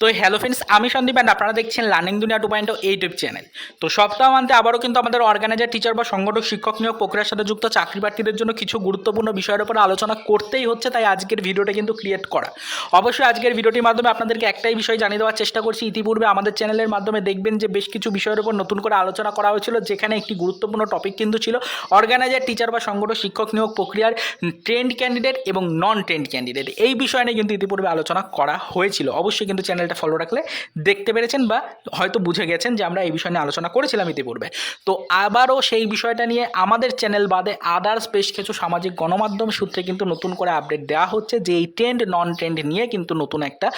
তো hello friends আমি Sandeep and আপনারা দেখছেন লার্নিং দুনিয়া টু পয়েন্ট ইউটিউব চ্যানেল তো সপ্তাহ মান্তে আবারও কিন্তু আমাদের অর্গানাইজার টিচার বা সংগঠক, শিক্ষক নিয়োগ প্রক্রিয়ার সাথে যুক্ত চাকরি প্রার্থীদের জন্য কিছু গুরুত্বপূর্ণ বিষয়ের উপর আলোচনা করতেই হচ্ছে, তাই আজকের ভিডিওটা কিন্তু ক্রিয়েট করা। অবশ্যই আজকের ভিডিওটির মাধ্যমে আপনাদেরকে একটাই বিষয় জানিয়ে দেওয়ার চেষ্টা করছি। ইতিপূর্বে আমাদের চ্যানেলের মাধ্যমে দেখবেন যে বেশ কিছু বিষয়ের উপর নতুন করে আলোচনা করা হয়েছিল, যেখানে একটি গুরুত্বপূর্ণ টপিক কিন্তু ছিল অর্গানাইজার টিচার বা সংগঠক, শিক্ষক নিয়োগ প্রক্রিয়ার ট্রেন্ড ক্যান্ডিডেট এবং নন ট্রেন্ড ক্যান্ডিডেট এই বিষয় নিয়ে কিন্তু ইতিপূর্বে আলোচনা করা হয়েছিল। অবশ্যই কিন্তু চ্যানেলটা ফলো রাখলে দেখতে পেরেছেন বা হয়তো বুঝে গেছেন যে আমরা এই বিষয় নিয়ে আলোচনা করেছিলাম ইতিপূর্বে। তো আবারও সেই বিষয়টা নিয়ে আমাদের চ্যানেল বাদে আদার্স বেশ কিছু সামাজিক গণমাধ্যম সূত্রে কিন্তু নতুন করে আপডেট দেওয়া হচ্ছে যে এই ট্রেন্ড নন ট্রেন্ড নিয়ে কিন্তু নতুন একটা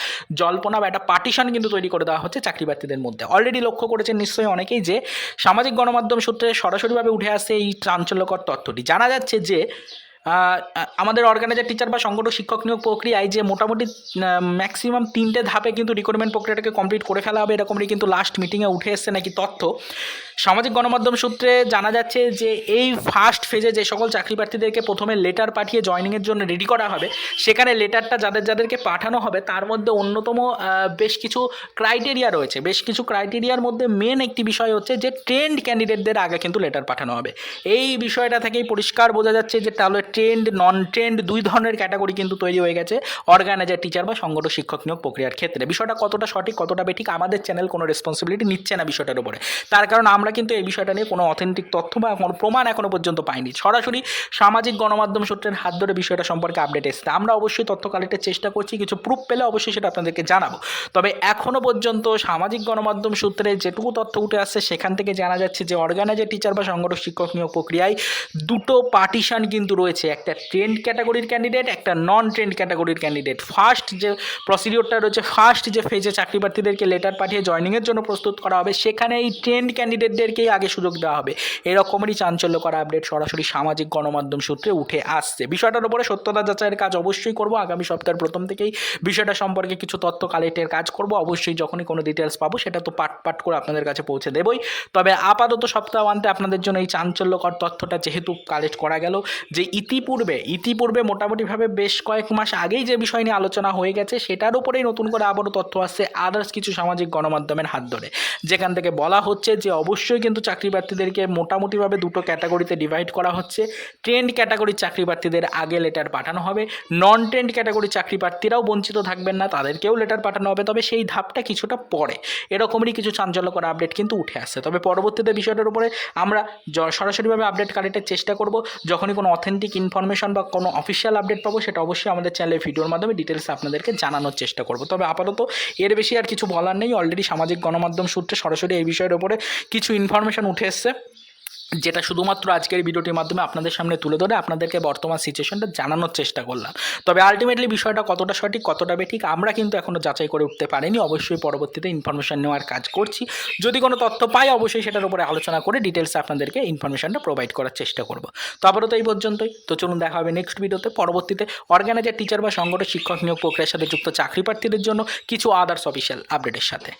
জল্পনা বা একটা পার্টিশন কিন্তু তৈরি করে দেওয়া হচ্ছে চাকরি প্রার্থীদের মধ্যে। অলরেডি লক্ষ্য করেছেন নিশ্চয়ই অনেকেই যে সামাজিক গণমাধ্যম সূত্রে সরাসরিভাবে উঠে আসছে এই চাঞ্চল্যকর তথ্যটি। জানা যাচ্ছে যে আমাদের অর্গানাইজার টিচার বা সংগঠন শিক্ষক নিয়োগ প্রক্রিয়ায় যে মোটামুটি ম্যাক্সিমাম তিনটে ধাপে কিন্তু রিক্রুটমেন্ট প্রক্রিয়াটাকে কমপ্লিট করে ফেলা হবে। এরকমই কিন্তু লাস্ট মিটিংয়ে উঠে এসছে নাকি তথ্য। সামাজিক গণমাধ্যম সূত্রে জানা যাচ্ছে যে এই ফার্স্ট ফেজে যে সকল চাকরি প্রার্থীদেরকে প্রথমে লেটার পাঠিয়ে জয়নিংয়ের জন্য রেডি করা হবে। সেখানে লেটারটা যাদের, যাদেরকে পাঠানো হবে, তার মধ্যে অন্যতম বেশ কিছু ক্রাইটেরিয়া রয়েছে। বেশ কিছু ক্রাইটেরিয়ার মধ্যে মেন একটি বিষয় হচ্ছে যে ট্রেন্ড ক্যান্ডিডেটদের আগে কিন্তু লেটার পাঠানো হবে। এই বিষয়টা থেকেই পরিষ্কার বোঝা যাচ্ছে যে তাহলে ট্রেন্ড নন ট্রেন্ড দুই ধরনের ক্যাটাগরি কিন্তু তৈরি হয়ে গেছে অর্গানাইজার টিচার বা সংগঠন শিক্ষক নিয়োগ প্রক্রিয়ার ক্ষেত্রে। বিষয়টা কতটা সঠিক, কতটা বেঠিক, আমাদের চ্যানেল কোনো রেসপন্সিবিলিটি নিচ্ছে না বিষয়টার উপরে। তার কারণ আমরা কিন্তু এই বিষয়টা নিয়ে কোনো অথেন্টিক তথ্য বা কোনো প্রমাণ এখনও পর্যন্ত পাইনি। সরাসরি সামাজিক গণমাধ্যম সূত্রের হাত ধরে বিষয়টা সম্পর্কে আপডেট এসছে। আমরা অবশ্যই তথ্য কালেক্টের চেষ্টা করছি, কিছু প্রুফ পেলে অবশ্যই সেটা আপনাদেরকে জানাব। তবে এখনও পর্যন্ত সামাজিক গণমাধ্যম সূত্রে যেটুকু তথ্য উঠে আসছে, সেখান থেকে জানা যাচ্ছে যে অর্গানাইজার টিচার বা সংগঠক, শিক্ষক নিয়োগ প্রক্রিয়ায় দুটো পার্টিশন কিন্তু রয়েছে। একটা ট্রেন্ড ক্যাটাগরির ক্যান্ডিডেট একটা নন ট্রেন্ড ক্যাটাগরির ক্যান্ডিডেট ফার্স্ট যে প্রসিডিওরটা রয়েছে ফার্স্ট যে ফেজে চাকরি প্রার্থীদেরকে লেটার পাঠিয়ে জয়নিংয়ের জন্য প্রস্তুত করা হবে সেখানে এই ট্রেন্ড ক্যান্ডিডেটদেরকেই আগে সুযোগ দেওয়া হবে। এরকমেরই চাঞ্চল্যকর আপডেট সরাসরি সামাজিক গণমাধ্যম সূত্রে উঠে আসছে। বিষয়টার উপরে সত্যতা যাচাইয়ের কাজ অবশ্যই করব। আগামী সপ্তাহের প্রথম থেকেই বিষয়টা সম্পর্কে কিছু তথ্য কালেক্টের কাজ করব। অবশ্যই যখনই কোনো ডিটেলস পাবো, সেটা তো পাট পাট করে আপনাদের কাছে পৌঁছে দেবই। তবে আপাতত সপ্তাহ আনতে আপনাদের জন্য এই চাঞ্চল্যকর তথ্যটা যেহেতু কালেক্ট করা গেল, যে ইতিপূর্বে ইতিপূর্বে মোটামুটিভাবে বেশ কয়েক মাস আগেই যে বিষয় নিয়ে আলোচনা হয়ে গেছে, সেটার উপরেই নতুন করে আবারও তথ্য আসছে আদার্স কিছু সামাজিক গণমাধ্যমের হাত ধরে। যেখান থেকে বলা হচ্ছে যে অবশ্যই কিন্তু চাকরি প্রার্থীদেরকে মোটামুটিভাবে দুটো ক্যাটাগরিতে ডিভাইড করা হচ্ছে। ট্রেন্ড ক্যাটাগরির চাকরি প্রার্থীদের আগে লেটার পাঠানো হবে। নন ট্রেন্ড ক্যাটাগরির চাকরি প্রার্থীরাও বঞ্চিত থাকবেন না, তাদেরকেও লেটার পাঠানো হবে। তবে সেই ধাপটা কিছুটা পরে। এরকমই কিছু চাঞ্চল্যকর আপডেট কিন্তু উঠে আসছে। তবে পরবর্তীতে বিষয়টার উপরে আমরা সরাসরিভাবে আপডেট কালেক্টের চেষ্টা করব। যখনই কোনো অথেন্টিক ইনফরমেশন বা কোনো অফিসিয়াল আপডেট পাবো, সেটা অবশ্যই আমাদের চ্যানেলে ভিডিওর মাধ্যমে ডিটেলস আপনাদেরকে জানানোর চেষ্টা করব। তবে আপাতত এর বেশি আর কিছু বলার নেই অলরেডি সামাজিক গণমাধ্যম সূত্রে সরাসরি এই বিষয়ের ওপরে কিছু ইনফরমেশন উঠে এসছে। যেটা শুধুমাত্র আজকের ভিডিওটির মাধ্যমে আপনাদের সামনে তুলে ধরে, আপনাদেরকে বর্তমান সিচুয়েশনটা জানানোর চেষ্টা করলাম। তবে আলটিমেটলি বিষয়টা কতটা সঠিক, কতটা বেঠিক, আমরা কিন্তু এখনও যাচাই করে উঠতে পারিনি। অবশ্যই পরবর্তীতে ইনফরমেশন নেওয়ার কাজ করছি। যদি কোনো তথ্য পাই, অবশ্যই সেটার উপরে আলোচনা করে ডিটেলসে আপনাদেরকে ইনফরমেশনটা প্রোভাইড করার চেষ্টা করব। তো আপাতত এই পর্যন্তই। তো চলুন দেখা হবে নেক্সট ভিডিওতে পরবর্তীতে অর্গানাইজার টিচার বা সংগঠন শিক্ষক নিয়োগ প্রক্রিয়ার সাথে যুক্ত চাকরি প্রার্থীদের জন্য কিছু আদার্স অফিসিয়াল আপডেটের সাথে।